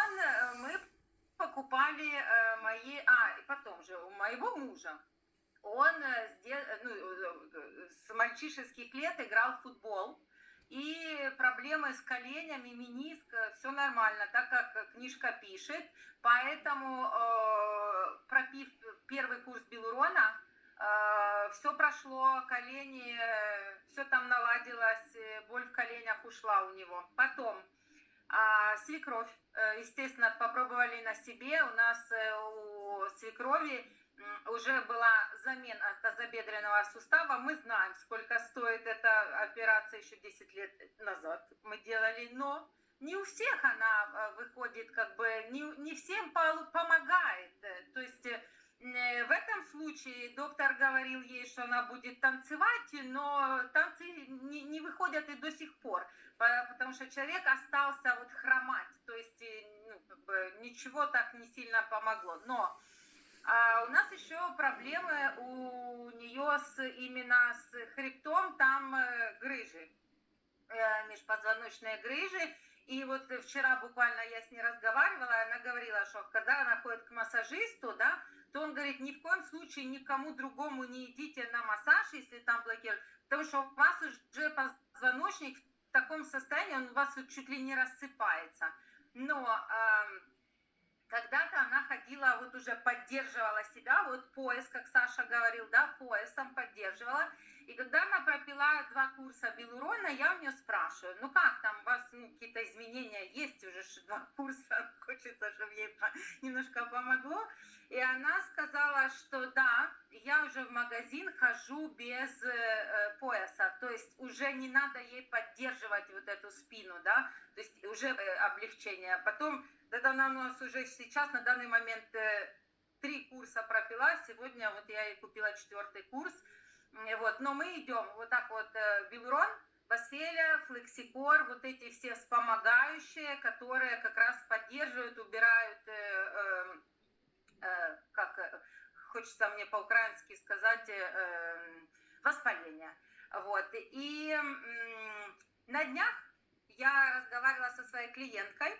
он, э, мы покупали э, мои, а, и потом же, у моего мужа, он э, с, де- ну, с мальчишеских лет играл в футбол, и проблемы с коленями, мениск, все нормально, так как книжка пишет, поэтому пропив первый курс Белурона, все прошло, колени, все там наладилось, боль в коленях ушла у него. Потом свекровь, э, естественно, попробовали на себе. У нас э, у свекрови уже была замена тазобедренного сустава. Мы знаем, сколько стоит эта операция еще 10 лет назад мы делали, но не у всех она э, выходит, как бы, не, не всем по- помогает. То есть В этом случае доктор говорил ей, что она будет танцевать, но танцы не, не выходят и до сих пор, по- потому что человек остался вот хромать, то есть э, ну, как бы ничего так не сильно помогло. Но а, у нас еще проблемы у нее с, именно с хребтом, там э, грыжи, э, межпозвоночные грыжи. И вот вчера буквально я с ней разговаривала, она говорила, что когда она ходит к массажисту, да, то он говорит, ни в коем случае никому другому не идите на массаж, если там блокируют, потому что у вас уже позвоночник в таком состоянии, он у вас вот чуть ли не рассыпается. Но эм, когда-то она ходила, вот уже поддерживала себя, вот пояс, как Саша говорил, да, поясом поддерживала. И когда она пропила два курса Белурона, я у нее спрашиваю, ну как там, у вас ну, какие-то изменения есть уже два курса, хочется, чтобы ей немножко помогло. И она сказала, что да, я уже в магазин хожу без э, э, пояса, то есть уже не надо ей поддерживать вот эту спину, да, то есть уже э, облегчение. Потом, это она у нас уже сейчас на данный момент э, три курса пропила, сегодня вот я ей купила четвертый курс, М, вот, но мы идем вот так вот, э, Белрон, Басфеля, Флексикор, вот эти все вспомогающие, которые как раз поддерживают, убирают, э, э, э, как э, хочется мне по-украински сказать, э, э, воспаление. Вот. И на днях я разговаривала со своей клиенткой,